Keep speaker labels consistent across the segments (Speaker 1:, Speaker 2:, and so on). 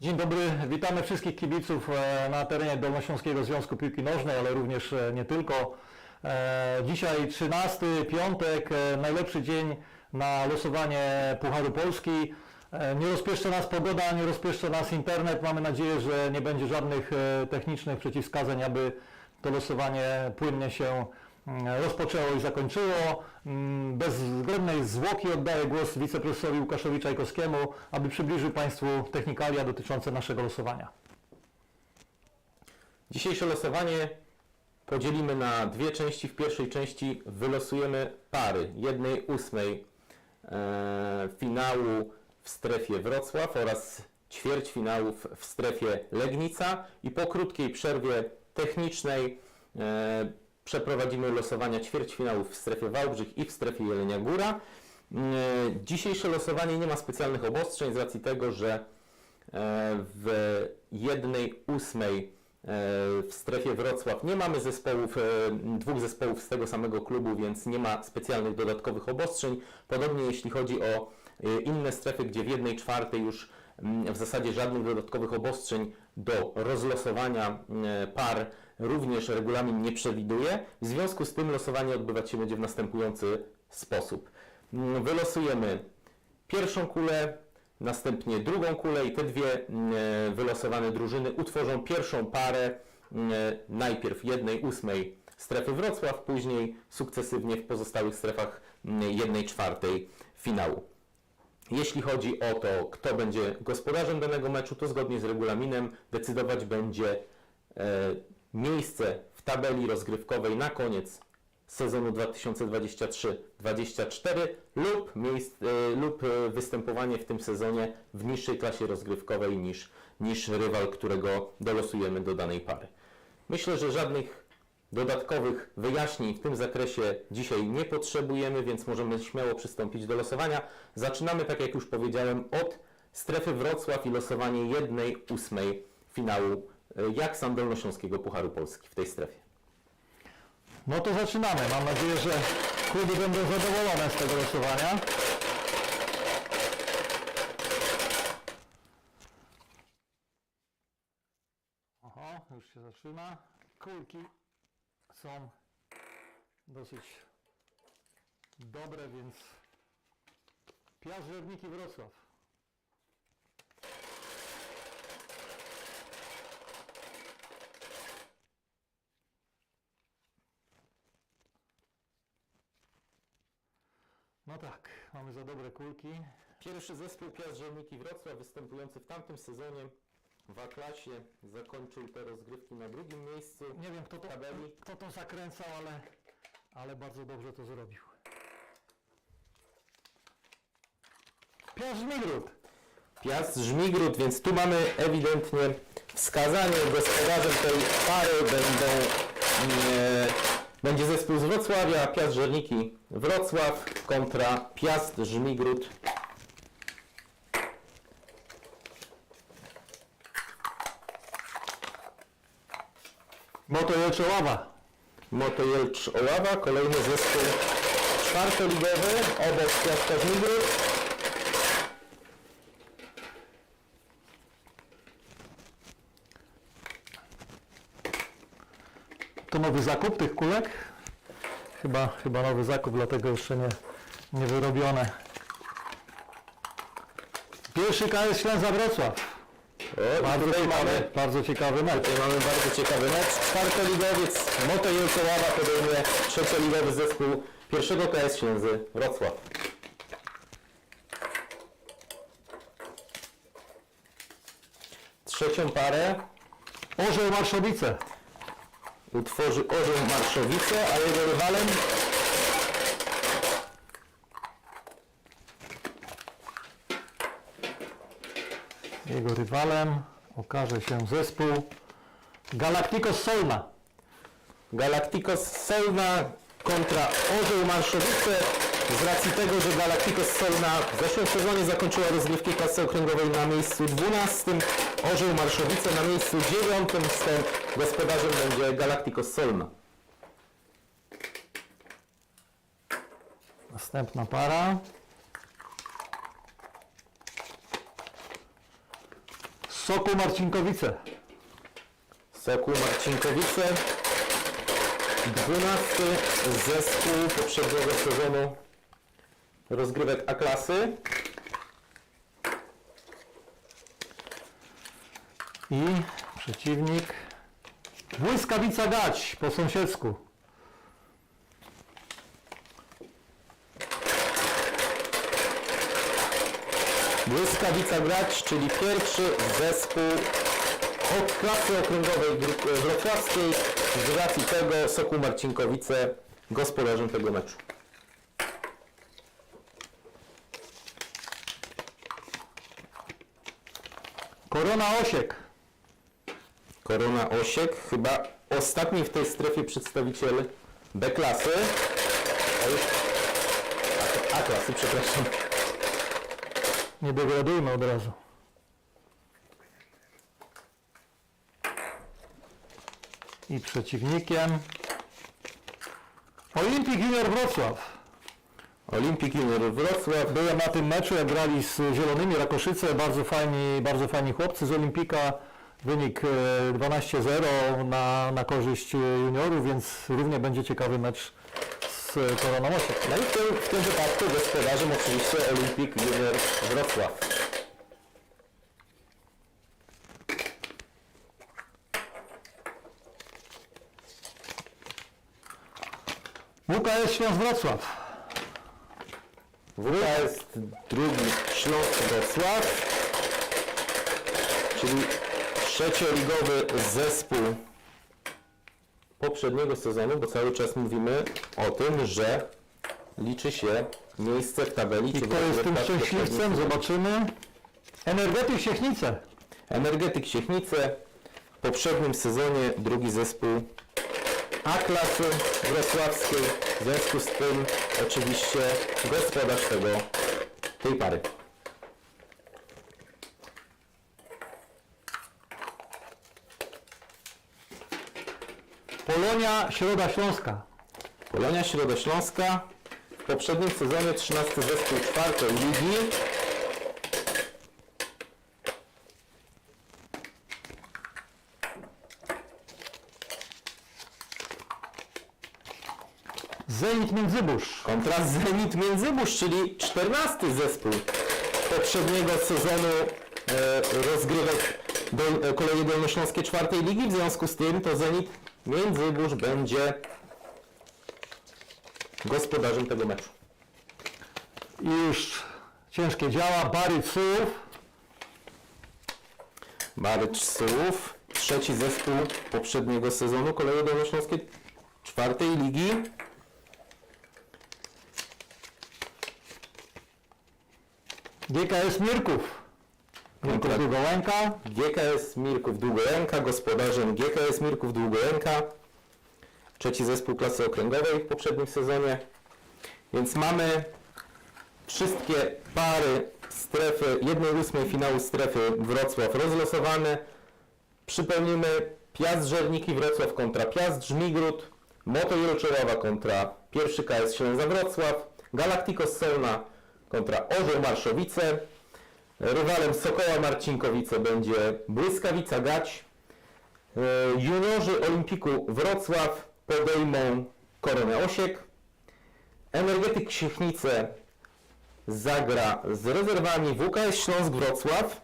Speaker 1: Dzień dobry, witamy wszystkich kibiców e, na terenie Dolnośląskiego Związku Piłki Nożnej, ale również e, nie tylko. E, Dzisiaj 13 piątek, najlepszy dzień na losowanie Pucharu Polski. E, Nie rozpieszcza nas pogoda, nie rozpieszcza nas internet. Mamy nadzieję, że nie będzie żadnych e, technicznych przeciwwskazań, aby to losowanie płynnie się mm, rozpoczęło i zakończyło. Mm, Bez względnej zwłoki oddaję głos wiceprezesowi Łukaszowi Czajkowskiemu, aby przybliżył Państwu technikalia dotyczące naszego losowania.
Speaker 2: Dzisiejsze losowanie podzielimy na dwie części. W pierwszej części wylosujemy pary jednej ósmej e, finału w strefie Wrocław oraz ćwierćfinałów w strefie Legnica i po krótkiej przerwie technicznej e, przeprowadzimy losowania ćwierćfinałów w strefie Wałbrzych i w strefie Jelenia Góra. E, Dzisiejsze losowanie nie ma specjalnych obostrzeń z racji tego, że e, w jednej ósmej e, w strefie Wrocław nie mamy zespołów, e, dwóch zespołów z tego samego klubu, więc nie ma specjalnych dodatkowych obostrzeń. Podobnie jeśli chodzi o inne strefy, gdzie w jednej czwartej już mm, w zasadzie żadnych dodatkowych obostrzeń do rozlosowania e, par również regulamin nie przewiduje. W związku z tym losowanie odbywać się będzie w następujący sposób. Mm, Wylosujemy pierwszą kulę, następnie drugą kulę i te dwie mm, wylosowane drużyny utworzą pierwszą parę najpierw jednej ósmej strefy Wrocław, później sukcesywnie w pozostałych strefach jednej czwartej finału. Jeśli chodzi o to, kto będzie gospodarzem danego meczu, to zgodnie z regulaminem decydować będzie e, miejsce w tabeli rozgrywkowej na koniec sezonu 2023-24 lub, e, lub e, występowanie w tym sezonie w niższej klasie rozgrywkowej niż, niż rywal, którego dolosujemy do danej pary. Myślę, że żadnych dodatkowych wyjaśnień w tym zakresie dzisiaj nie potrzebujemy, więc możemy śmiało przystąpić do losowania. Zaczynamy, tak jak już powiedziałem, od strefy Wrocław i losowanie jednej ósmej finału e, jak sam Dolnośląskiego Pucharu Polski w tej strefie.
Speaker 1: No to zaczynamy. Mam nadzieję, że kluby będą zadowolone z tego losowania. Oho, już się zaczyna. Kulki są dosyć dobre, więc Piast Wrocław. No tak, mamy za dobre kulki.
Speaker 2: Pierwszy zespół Piast Żelniki Wrocław występujący w tamtym sezonie w A-klasie zakończył te rozgrywki na drugim miejscu.
Speaker 1: Nie wiem kto to,
Speaker 2: Tabeli.
Speaker 1: kto to zakręcał, ale, ale bardzo dobrze to zrobił. Piotr Żmigród.
Speaker 2: Piast Żmigród, więc tu mamy ewidentnie wskazanie. Gospodarzem tej pary będą, e, będzie zespół z Wrocławia, Piast Żerniki Wrocław kontra Piast Żmigród.
Speaker 1: Moto Jelczoława.
Speaker 2: Moto Jelcz Oława, kolejny zespół czwartoligowy obok Piasta Żmigród.
Speaker 1: To nowy zakup tych kulek? Chyba, chyba nowy zakup, dlatego jeszcze nie, nie wyrobione. Pierwszy KS Ślęza Wrocław.
Speaker 2: O,
Speaker 1: Bardzo
Speaker 2: tutaj
Speaker 1: ciekawy,
Speaker 2: mamy
Speaker 1: bardzo ciekawy mecz.
Speaker 2: Tutaj mamy bardzo ciekawy mecz. Czwartoligowiec Moto Jelczoława podejmuje trzecioligowy zespół pierwszego KS Ślęzy Wrocław. Trzecią parę
Speaker 1: Orzeł Marszowice.
Speaker 2: utworzy Orzeł Marszowice, a jego rywalem
Speaker 1: Jego rywalem okaże się zespół Galacticos Solna.
Speaker 2: Galacticos Selna kontra Orzeł Marszowice. Z racji tego, że Galacticos Solna w zeszłym sezonie zakończyła rozgrywki klasy okręgowej na miejscu 12, Orzeł Marszowice na miejscu 9, stąd gospodarzem będzie Galacticos Solna.
Speaker 1: Następna para. Soku Marcinkowice.
Speaker 2: Soku Marcinkowice, 12 zespół poprzedniego sezonu rozgrywek A-klasy.
Speaker 1: I przeciwnik Błyskawica Gać po sąsiedzku.
Speaker 2: Błyskawica Grać, czyli pierwszy zespół od klasy okręgowej wrocławskiej. Z racji tego Soku Marcinkowice gospodarzem tego meczu.
Speaker 1: Korona Osiek.
Speaker 2: Korona Osiek, chyba ostatni w tej strefie przedstawiciel B-klasy. A już A- A-klasy, przepraszam.
Speaker 1: Nie degradujmy od razu. I przeciwnikiem Olimpik Junior Wrocław.
Speaker 2: Olimpik Junior Wrocław.
Speaker 1: Byłem na tym meczu, jak grali z Zielonymi Rakoszyce, bardzo fajni, bardzo fajni chłopcy z Olimpika. Wynik e, 12-0 na, na korzyść e, juniorów, więc równie będzie ciekawy mecz Osiek.
Speaker 2: No i w tym, w tym wypadku gospodarzem oczywiście Olimpik Junior Wrocław.
Speaker 1: WKS Śląsk Wrocław.
Speaker 2: WK jest drugi Śląsk Wrocław, czyli trzecioligowy zespół poprzedniego sezonu, bo cały czas mówimy o tym, że liczy się miejsce w tabeli.
Speaker 1: I
Speaker 2: co
Speaker 1: kto jest tym
Speaker 2: poprzednich
Speaker 1: Zobaczymy. Energetyk Siechnice.
Speaker 2: Energetyk Siechnice w poprzednim sezonie drugi zespół A-klasy wrocławskiej. W związku z tym oczywiście gospodarz tego, tej pary.
Speaker 1: Polonia Środa Śląska.
Speaker 2: Polonia Środośląska w poprzednim sezonie 13 zespół czwartej ligi.
Speaker 1: Zenit Międzybórz.
Speaker 2: Kontra Zenit Międzybórz, czyli 14 zespół poprzedniego sezonu e, rozgrywek do, e, kolei dolnośląskie czwartej ligi. W związku z tym to Zenit Międzybórz będzie gospodarzem tego meczu.
Speaker 1: Już ciężkie działa. Bary Ców.
Speaker 2: Barycz Słów, trzeci zespół poprzedniego sezonu koleje dolnośląskie czwartej ligi.
Speaker 1: GKS Mirków. Mirków Długołęka.
Speaker 2: GKS Mirków Długołęka, gospodarzem GKS Mirków Długołęka. Trzeci zespół klasy okręgowej w poprzednim sezonie. Więc mamy wszystkie pary strefy, 1-8 finału strefy Wrocław rozlosowane. Przypomnimy Piast Żerniki Wrocław kontra Piast Żmigród, Moto Jurczołowa kontra pierwszy KS Ślęza Wrocław, Galacticos Solna kontra Orzeł Marszowice, Rywalem Sokoła Marcinkowice będzie Błyskawica Gać. E, Juniorzy Olimpiku Wrocław podejmą Koronę Osiek. Energetyk Siechnice zagra z rezerwami WKS Śląsk Wrocław.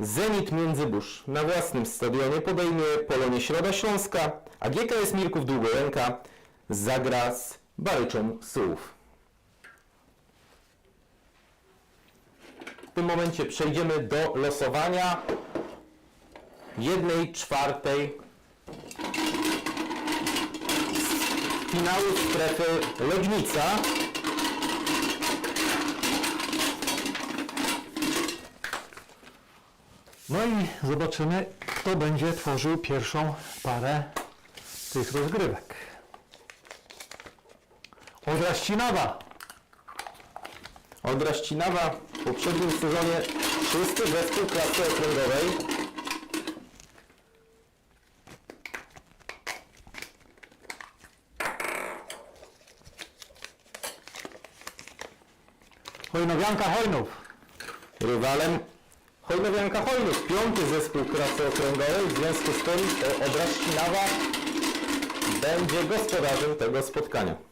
Speaker 2: Zenit Międzybórz na własnym stadionie podejmie Polonię Środa Śląska, a GKS Mirków Długołęka zagra z Baryczą Sułów. W tym momencie przejdziemy do losowania jednej czwartej finału strefy Legnica.
Speaker 1: No i zobaczymy, kto będzie tworzył pierwszą parę tych rozgrywek. Odra Ścinawa.
Speaker 2: Odra Ścinawa w poprzednim sezonie szósty zespół klasy okręgowej.
Speaker 1: Hojnowianka Hojnów.
Speaker 2: Rywalem Hojnowianka Hojnów, piąty zespół klasy okręgowej, w związku z tym to Odra Ścinawa będzie gospodarzem tego spotkania.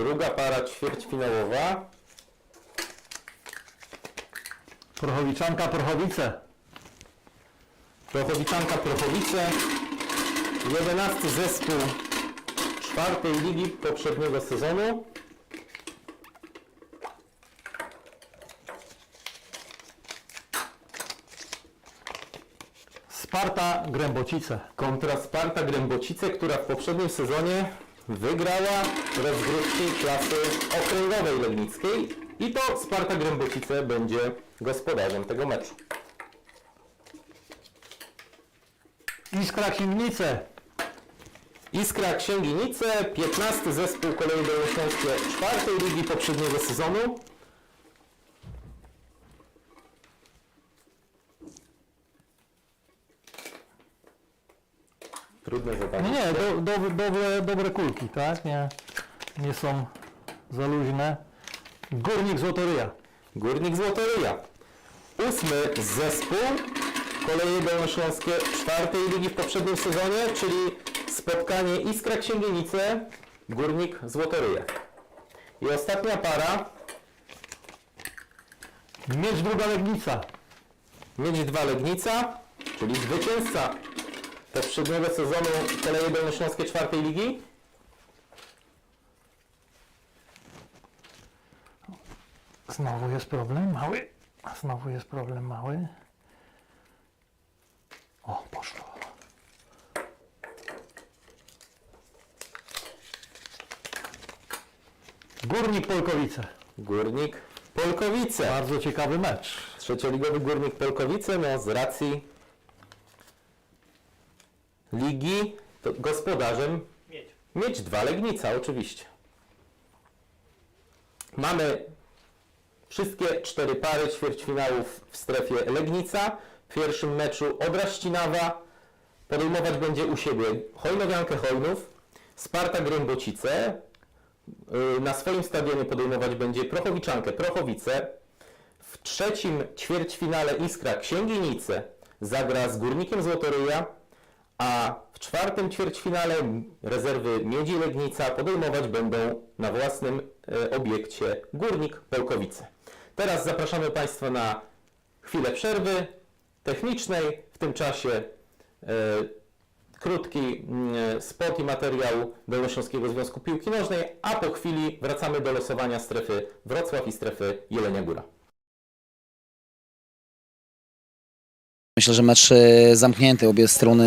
Speaker 2: Druga para ćwierćfinałowa.
Speaker 1: Prochowiczanka Prochowice.
Speaker 2: Prochowiczanka Prochowice. 11 zespół czwartej ligi poprzedniego sezonu.
Speaker 1: Sparta Grębocice.
Speaker 2: kontra Sparta Grębocice, która w poprzednim sezonie wygrała rozgrywki klasy okręgowej legnickiej i to Sparta Grębocice będzie gospodarzem tego meczu.
Speaker 1: Iskra Księgnice.
Speaker 2: Iskra Księginice, 15 zespół kolei dolnośląskie czwartej ligi poprzedniego sezonu. Trudne zadanie.
Speaker 1: Nie, do, do, dobre, dobre kulki, tak? Nie, nie są za luźne. Górnik Złotoryja.
Speaker 2: Górnik Złotoryja. Ósmy zespół Koleje Dolnośląskie czwartej ligi w poprzednim sezonie, czyli spotkanie Iskra Księgienice, Górnik Złotoryja. I ostatnia para,
Speaker 1: Miecz Druga Legnica.
Speaker 2: Miedź 2 Legnica, czyli zwycięzca poprzedniego sezonu Koleje Dolnośląskie czwartej ligi.
Speaker 1: Znowu jest problem mały. Znowu jest problem mały. O, poszło. Górnik Polkowice.
Speaker 2: Górnik Polkowice.
Speaker 1: Bardzo ciekawy mecz.
Speaker 2: Trzecioligowy Górnik Polkowice, no z racji ligi to gospodarzem? Mieć dwa Legnica, oczywiście. Mamy wszystkie cztery pary ćwierćfinałów w strefie Legnica. W pierwszym meczu Odra Ścinawa podejmować będzie u siebie Hojnowiankę Hojnów, Sparta Grębocice, y, na swoim stadionie podejmować będzie Prochowiczankę Prochowice, w trzecim ćwierćfinale Iskra Księginice zagra z Górnikiem Złotoryja, a w czwartym ćwierćfinale rezerwy Miedzi Legnica podejmować będą na własnym e, obiekcie Górnik Polkowice. Teraz zapraszamy Państwa na chwilę przerwy technicznej. W tym czasie e, krótki mm, spot i materiał Dolnośląskiego Związku Piłki Nożnej, a po chwili wracamy do losowania strefy Wrocław i strefy Jelenia Góra.
Speaker 3: Myślę, że mecz zamknięty. Obie strony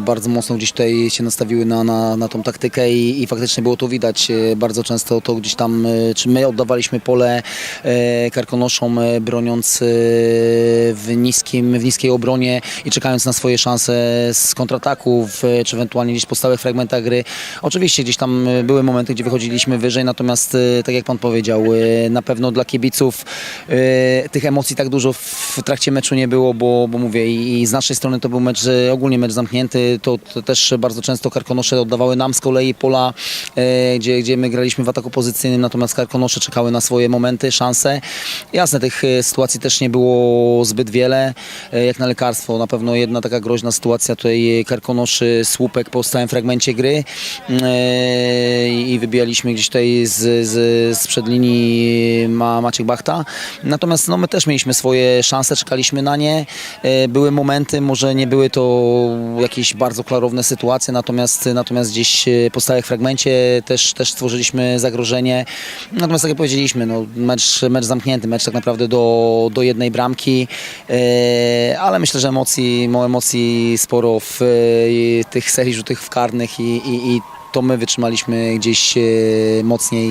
Speaker 3: bardzo mocno gdzieś tutaj się nastawiły na, na, na tą taktykę i, i faktycznie było to widać. E, Bardzo często to gdzieś tam, e, czy my oddawaliśmy pole e, karkonoszom, broniąc w, niskim, w niskiej obronie i czekając na swoje szanse z kontrataków, czy ewentualnie gdzieś po stałych fragmentach gry. Oczywiście gdzieś tam były momenty, gdzie wychodziliśmy wyżej, natomiast tak jak Pan powiedział, na pewno dla kibiców tych emocji tak dużo w trakcie meczu nie było, bo, bo mówię i, i z naszej strony to był mecz, e, ogólnie mecz zamknięty, to, to też bardzo często Karkonosze oddawały nam z kolei pola, e, gdzie, gdzie my graliśmy w ataku pozycyjnym, natomiast Karkonosze czekały na swoje momenty, szanse. Jasne, tych e, sytuacji też nie było zbyt wiele, e, jak na lekarstwo. Na pewno jedna taka groźna sytuacja tutaj Karkonoszy, słupek po stałym fragmencie gry e, i wybijaliśmy gdzieś tutaj z, z, z przed linii ma Maciek Bachta. Natomiast no, my też mieliśmy swoje szanse, czekaliśmy na nie. E, Były momenty, może nie były to jakieś bardzo klarowne sytuacje, natomiast, natomiast gdzieś e, po stałych fragmencie też, też stworzyliśmy zagrożenie. Natomiast tak jak powiedzieliśmy, no, mecz, mecz zamknięty, mecz tak naprawdę do, do jednej bramki, e, ale myślę, że emocji, mo emocji sporo w tych serii rzutów w karnych i, i, i to my wytrzymaliśmy gdzieś mocniej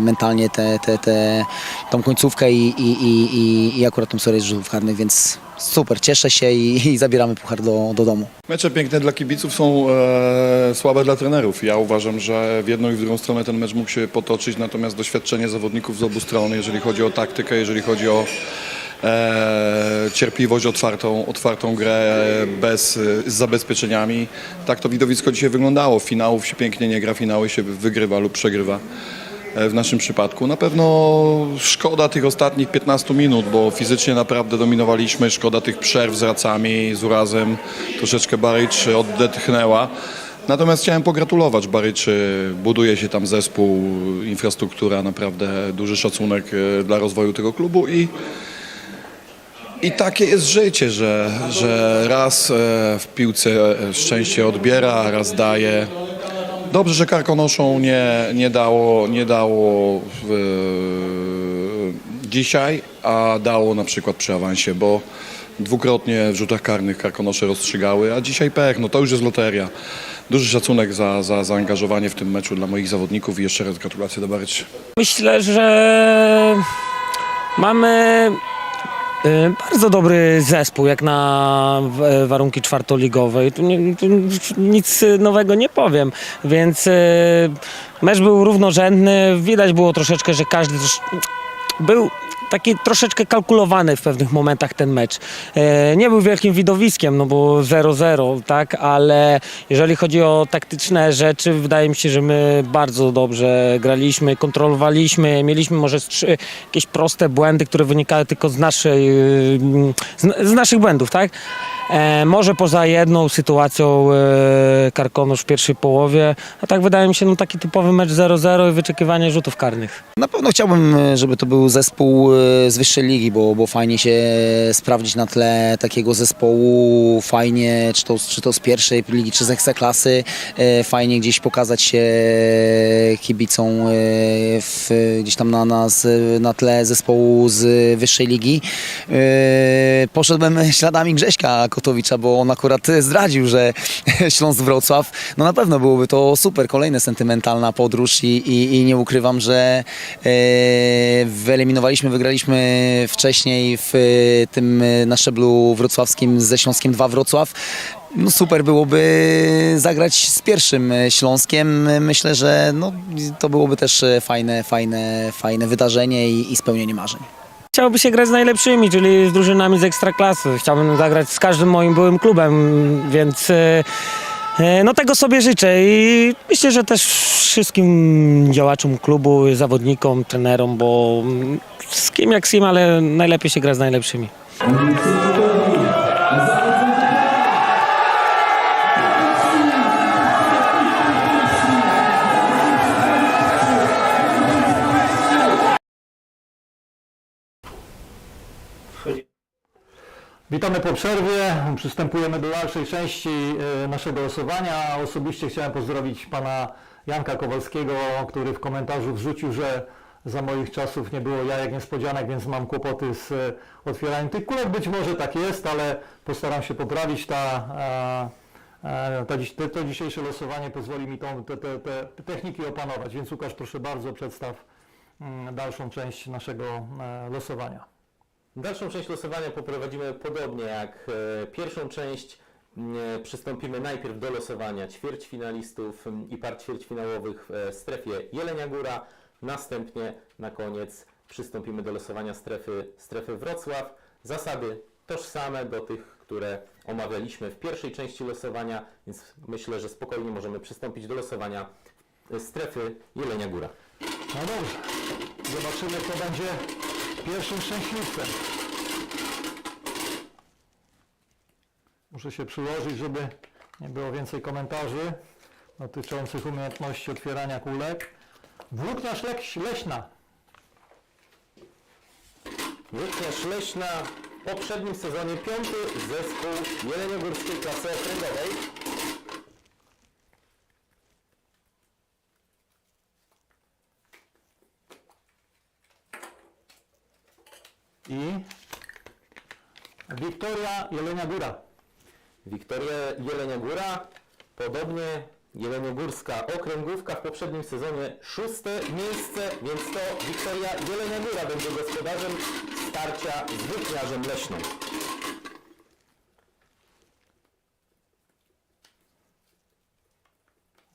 Speaker 3: mentalnie te, te, te, tą końcówkę i, i, i, i akurat tą serię rzutów karnych, więc super, cieszę się i, i zabieramy puchar do, do domu.
Speaker 4: Mecze piękne dla kibiców są e, słabe dla trenerów. Ja uważam, że w jedną i w drugą stronę ten mecz mógł się potoczyć, natomiast doświadczenie zawodników z obu stron, jeżeli chodzi o taktykę, jeżeli chodzi o e, cierpliwość, otwartą, otwartą grę bez, z zabezpieczeniami. Tak to widowisko dzisiaj wyglądało. Finałów się pięknie nie gra, finały się wygrywa lub przegrywa. E, W naszym przypadku. Na pewno szkoda tych ostatnich 15 minut, bo fizycznie naprawdę dominowaliśmy. Szkoda tych przerw z racami, z urazem. Troszeczkę Barycz oddetchnęła. Natomiast chciałem pogratulować Baryczy. Buduje się tam zespół, infrastruktura, naprawdę duży szacunek e, dla rozwoju tego klubu i i takie jest życie, że, że raz e, w piłce e, szczęście odbiera, raz daje. Dobrze, że Karkonoszą nie, nie dało, nie dało e, dzisiaj, a dało na przykład przy awansie, bo dwukrotnie w rzutach karnych Karkonosze rozstrzygały, a dzisiaj pech, no to już jest loteria. Duży szacunek za, za zaangażowanie w tym meczu dla moich zawodników i jeszcze raz gratulacje do Baryczy.
Speaker 5: Myślę, że mamy bardzo dobry zespół, jak na w- warunki czwartoligowe. Tu, tu nic nowego nie powiem, więc y, mecz był równorzędny. Widać było troszeczkę, że każdy był taki troszeczkę kalkulowany w pewnych momentach ten mecz. E, nie był wielkim widowiskiem, no bo 0-0, tak, ale jeżeli chodzi o taktyczne rzeczy, wydaje mi się, że my bardzo dobrze graliśmy, kontrolowaliśmy, mieliśmy może jakieś proste błędy, które wynikały tylko z naszej, z naszych błędów, tak. E, może poza jedną sytuacją e, Karkonosz w pierwszej połowie, a tak wydaje mi się, no taki typowy mecz 0-0 i wyczekiwanie rzutów karnych.
Speaker 3: Na pewno chciałbym, e, żeby to był zespół e, z wyższej ligi, bo, bo fajnie się sprawdzić na tle takiego zespołu, fajnie, czy to, czy to z pierwszej ligi, czy z ekstraklasy, e, fajnie gdzieś pokazać się kibicom e, w, gdzieś tam na, na, z- na tle zespołu z wyższej ligi. E, Poszedłem śladami Grześka Kotowicza, bo on akurat zdradził, że Śląsk Wrocław, no na pewno byłoby to super, kolejna sentymentalna podróż i, i, i nie ukrywam, że wyeliminowaliśmy, wygraliśmy wcześniej w e, tym e, na szczeblu wrocławskim ze Śląskiem 2 Wrocław. No super byłoby zagrać z pierwszym e, Śląskiem. Myślę, że no, to byłoby też fajne, fajne, fajne wydarzenie i, i spełnienie marzeń.
Speaker 5: Chciałoby się grać z najlepszymi, czyli z drużynami z ekstraklasy. Chciałbym zagrać z każdym moim byłym klubem, więc no tego sobie życzę i myślę, że też wszystkim działaczom klubu, zawodnikom, trenerom, bo mm, z kim jak z kim, ale najlepiej się gra z najlepszymi.
Speaker 1: Witamy po przerwie. Przystępujemy do dalszej części e, naszego losowania. Osobiście chciałem pozdrowić pana Janka Kowalskiego, który w komentarzu wrzucił, że za moich czasów nie było jajek niespodzianek, więc mam kłopoty z e, otwieraniem tych kulek. Być może tak jest, ale postaram się poprawić. Ta, e, ta, to, to dzisiejsze losowanie pozwoli mi tą, te, te, te techniki opanować. Więc Łukasz, proszę bardzo, przedstaw mm, dalszą część naszego losowania.
Speaker 2: Dalszą część losowania poprowadzimy podobnie jak e, pierwszą część. M, e, Przystąpimy najpierw do losowania ćwierćfinalistów m, i par ćwierćfinałowych w e, strefie Jelenia Góra. Następnie na koniec przystąpimy do losowania strefy, strefy Wrocław. Zasady tożsame do tych, które omawialiśmy w pierwszej części losowania, więc myślę, że spokojnie możemy przystąpić do losowania strefy Jelenia Góra.
Speaker 1: No dobrze, zobaczymy kto będzie pierwszym szczęśliwcem. Muszę się przyłożyć, żeby nie było więcej komentarzy dotyczących umiejętności otwierania kulek. Włókniarz leś, leśna.
Speaker 2: Włókniarz Leśna w poprzednim sezonie piąty zespół jeleniogórskiej klasy okręgowej.
Speaker 1: Wiktoria Jelenia Góra.
Speaker 2: Wiktoria Jelenia Góra, podobnie Jeleniogórska Okręgówka w poprzednim sezonie szóste miejsce, więc to Wiktoria Jelenia Góra będzie gospodarzem starcia z włókniarzem leśnym.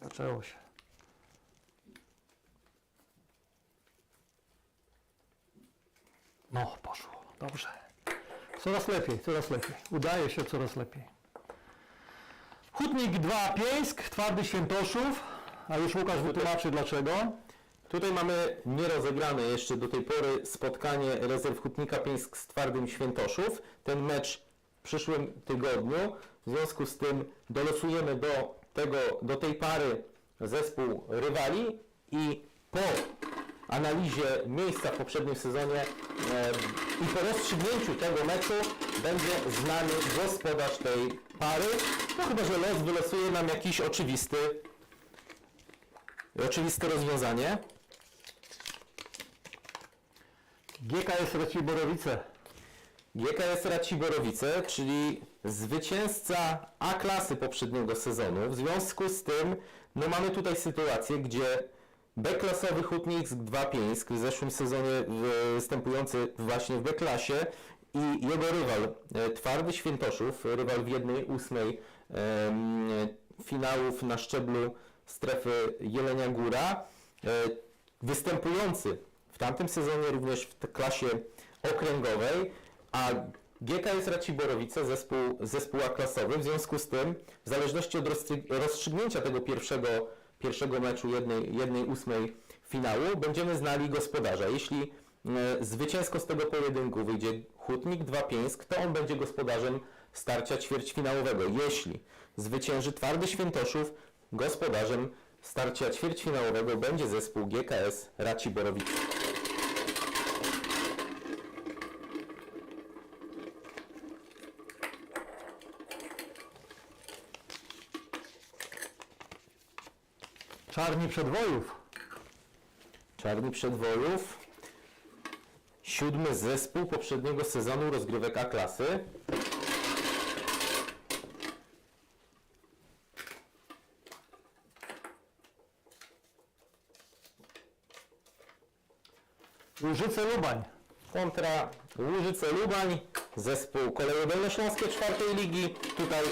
Speaker 1: Zaczęło się. No, poszło. Dobrze. Coraz lepiej, coraz lepiej. Udaje się coraz lepiej. Hutnik 2 Pieńsk, Twardy Świętoszów, a już Łukasz wytłumaczy dlaczego.
Speaker 2: Tutaj mamy nierozegrane jeszcze do tej pory spotkanie rezerw Hutnika Pieńsk z Twardym Świętoszów. Ten mecz w przyszłym tygodniu. W związku z tym dolosujemy do, tego, do tej pary zespół rywali i po analizie miejsca w poprzednim sezonie e, i po rozstrzygnięciu tego meczu będzie znany gospodarz tej pary. No chyba, że los wylosuje nam jakiś oczywisty, oczywiste rozwiązanie.
Speaker 1: GKS Raciborowice.
Speaker 2: GKS Raciborowice, czyli zwycięzca A-klasy poprzedniego sezonu. W związku z tym no mamy tutaj sytuację, gdzie B-klasowy Hutnik 2 Pieńsk w zeszłym sezonie występujący właśnie w B-klasie i jego rywal e, Twardy Świętoszów, rywal w jednej ósmej em, finałów na szczeblu strefy Jelenia Góra, e, występujący w tamtym sezonie również w klasie okręgowej, a GKS Raciborowice, zespół, zespół A-klasowy, w związku z tym, w zależności od rozstrzygnięcia tego pierwszego, pierwszego meczu jednej, jednej ósmej finału, będziemy znali gospodarza. Jeśli e, zwycięsko z tego pojedynku wyjdzie Hutnik 2 Pieńsk, to on będzie gospodarzem starcia ćwierćfinałowego. Jeśli zwycięży Twardy Świętoszów, gospodarzem starcia ćwierćfinałowego będzie zespół GKS Raciborowice.
Speaker 1: Czarni Przedwojów.
Speaker 2: Czarni Przedwojów. Siódmy zespół poprzedniego sezonu rozgrywek A-klasy.
Speaker 1: Łużyce Lubań.
Speaker 2: kontra Łużyce Lubań, zespół Koleje Dolnośląskie czwartej ligi. Tutaj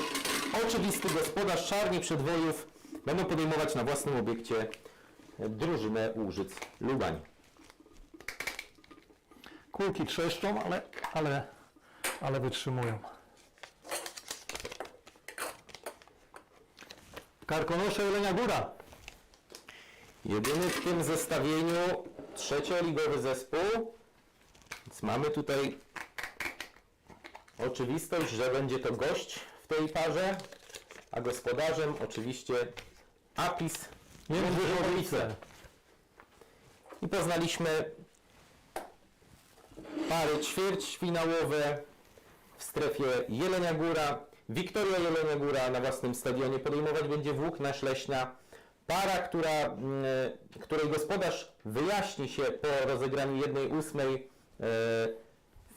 Speaker 2: oczywisty gospodarz Czarni Przedwojów będą podejmować na własnym obiekcie drużynę Łużyc Lubań.
Speaker 1: Kulki trzeszczą, ale, ale, ale wytrzymują. Karkonosze Jelenia Góra.
Speaker 2: Jedyny w tym zestawieniu trzecioligowy zespół. Więc mamy tutaj oczywistość, że będzie to gość w tej parze, a gospodarzem oczywiście Apis
Speaker 1: Jędrzychowice.
Speaker 2: I poznaliśmy pary ćwierćfinałowe w strefie Jelenia Góra. Wiktoria Jelenia Góra na własnym stadionie podejmować będzie Włókna Śleśna. Para, która, mm, której gospodarz wyjaśni się po rozegraniu jednej ósmej e,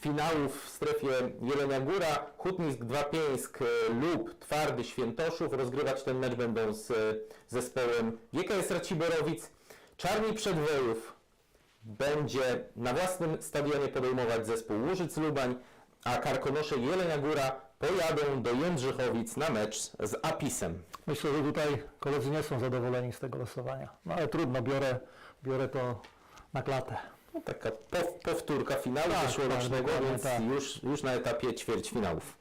Speaker 2: finałów w strefie Jelenia Góra. Hutnisk 2 Pieńsk e, lub Twardy Świętoszów. Rozgrywać ten mecz będą z e, zespołem GKS Raciborowic. Czarni Przedwojów będzie na własnym stadionie podejmować zespół Łużyc Lubań, a Karkonosze Jelenia Góra pojadą do Jędrzychowic na mecz z Apisem.
Speaker 1: Myślę, że tutaj koledzy nie są zadowoleni z tego losowania. No ale trudno, biorę, biorę to na klatę.
Speaker 2: No, taka pow, powtórka finału
Speaker 1: Tak,
Speaker 2: zeszłorocznego,
Speaker 1: tak,
Speaker 2: więc
Speaker 1: tak.
Speaker 2: już, już na etapie ćwierćfinałów.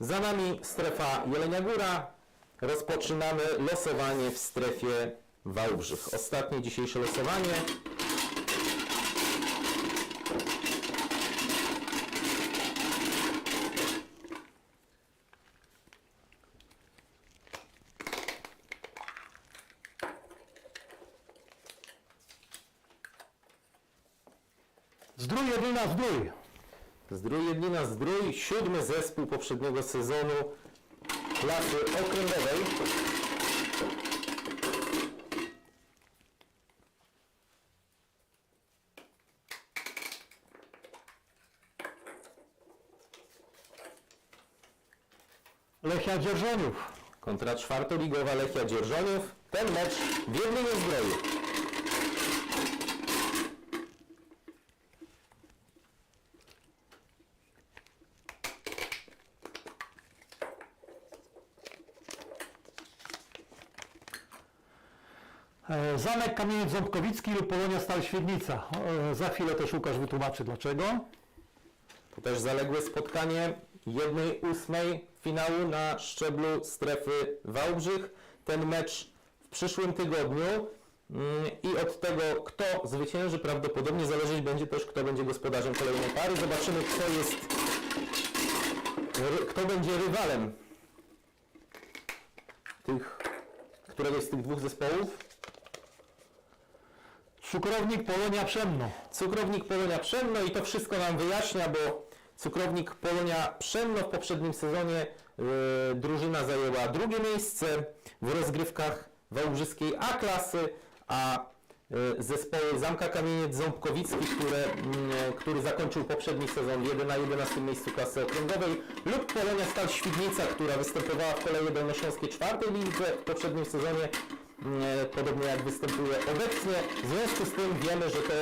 Speaker 2: Za nami strefa Jelenia Góra. Rozpoczynamy losowanie w strefie Wałbrzych. Ostatnie dzisiejsze losowanie.
Speaker 1: Zdrój Jedlina, zdrój.
Speaker 2: Zdrój Jedlina Zdrój, siódmy zespół poprzedniego sezonu klasy okręgowej.
Speaker 1: Lechia Dzierżoniów.
Speaker 2: kontra czwartoligowa Lechia Dzierżoniów. Ten mecz w Jedlinie Zdroju.
Speaker 1: Zamek Kamieniec Ząbkowicki lub Polonia Stal Świdnica. E, Za chwilę też Łukasz wytłumaczy dlaczego.
Speaker 2: To też zaległe spotkanie 1-8 finału na szczeblu strefy Wałbrzych. Ten mecz w przyszłym tygodniu mm, i od tego, kto zwycięży, prawdopodobnie zależeć będzie też, kto będzie gospodarzem kolejnej pary. Zobaczymy, kto jest, kto będzie rywalem tych, któregoś z tych dwóch zespołów.
Speaker 1: Cukrownik Polonia Przemno.
Speaker 2: Cukrownik Polonia Przemno i to wszystko nam wyjaśnia, bo Cukrownik Polonia Przemno w poprzednim sezonie e, drużyna zajęła drugie miejsce w rozgrywkach wałbrzyskiej A klasy, a e, zespoły Zamka Kamieniec Ząbkowicki, które, mm, e, który zakończył poprzedni sezon w jeden- na 11 miejscu klasy okręgowej lub Polonia Stal Świdnica, która występowała w koleje dolnośląskiej czwartej lidze w poprzednim sezonie, podobnie jak występuje obecnie. W związku z tym wiemy, że to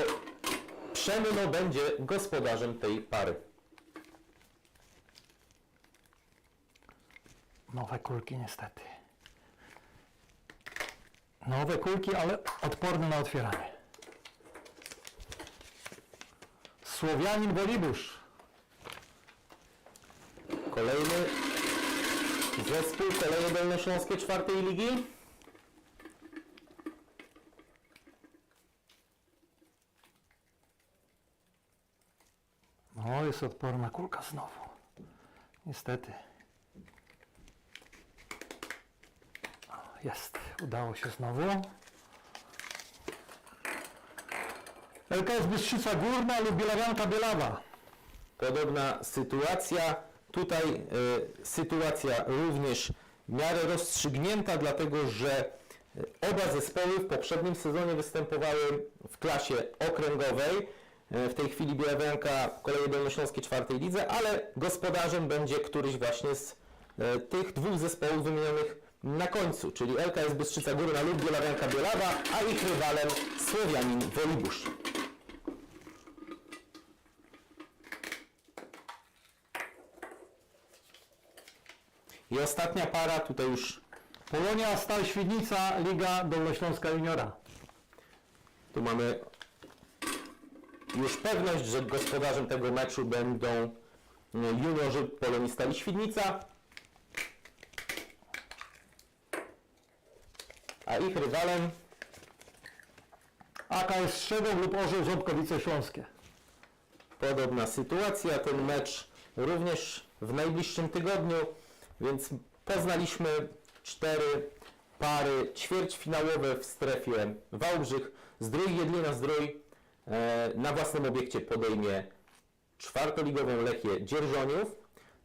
Speaker 2: Przemno będzie gospodarzem tej pary.
Speaker 1: Nowe kulki niestety. Nowe kulki, ale odporne na otwieranie. Słowianin Wolibusz.
Speaker 2: Kolejny zespół, kolejne dolnośląskie czwartej ligi.
Speaker 1: No, jest odporna kulka znowu. Niestety. O, Jest, udało się znowu. LKS Bystrzyca Górna lub Bielawianka Bielawa.
Speaker 2: Podobna sytuacja. Tutaj e, sytuacja również w miarę rozstrzygnięta, dlatego że e, oba zespoły w poprzednim sezonie występowały w klasie okręgowej. E, w tej chwili Bielawianka koleje dolnośląskie czwartej lidze, ale gospodarzem będzie któryś właśnie z e, tych dwóch zespołów wymienionych na końcu, czyli LKS Bystrzyca Górna lub Bielawianka Bielawa, a ich rywalem Słowianin Wolibusz. I ostatnia para, tutaj już
Speaker 1: Polonia Stal Świdnica, Liga Dolnośląska Juniora.
Speaker 2: Tu mamy już pewność, że gospodarzem tego meczu będą e, juniorzy Polonii Stali Świdnica, a ich rywalem
Speaker 1: AKS Strzegów lub Orzeł Ząbkowice Śląskie.
Speaker 2: podobna sytuacja. Ten mecz również w najbliższym tygodniu, więc poznaliśmy cztery pary ćwierćfinałowe w strefie Wałbrzych. Zdrój Jedlina Zdrój na własnym obiekcie podejmie czwartoligową Lechię Dzierżoniów.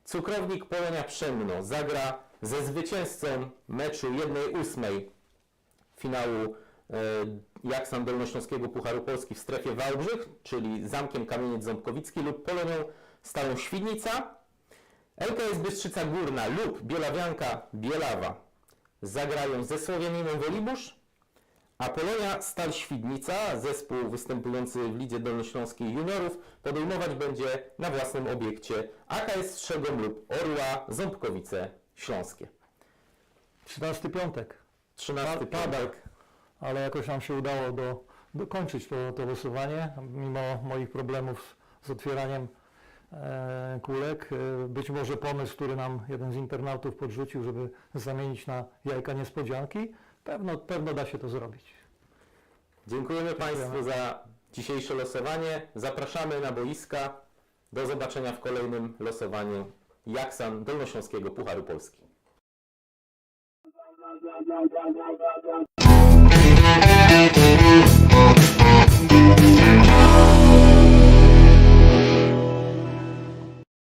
Speaker 2: Cukrownik Polonia Przemno zagra ze zwycięzcą meczu 1-8 finału e, Jaksan Dolnośląskiego Pucharu Polski w strefie Wałbrzych, czyli Zamkiem Kamieniec Ząbkowicki lub Polonią Stalą Świdnica. LKS Bystrzyca Górna lub Bielawianka Bielawa zagrają ze Słowianinem Wolibusz, a Polonia Stal Świdnica, zespół występujący w Lidze Dolnośląskiej Juniorów, podejmować będzie na własnym obiekcie AKS Strzegom lub Orła Ząbkowice Śląskie.
Speaker 1: 13 piątek.
Speaker 2: 13
Speaker 1: Pa-
Speaker 2: padek.
Speaker 1: ale jakoś nam się udało do, dokończyć to, to losowanie, mimo moich problemów z, z otwieraniem e, kulek. E, być może pomysł, który nam jeden z internautów podrzucił, żeby zamienić na jajka niespodzianki, pewno, pewno da się to zrobić.
Speaker 2: Dziękujemy Państwu za dzisiejsze losowanie. Zapraszamy na boiska. Do zobaczenia w kolejnym losowaniu Jaksan Dolnośląskiego Pucharu Polski.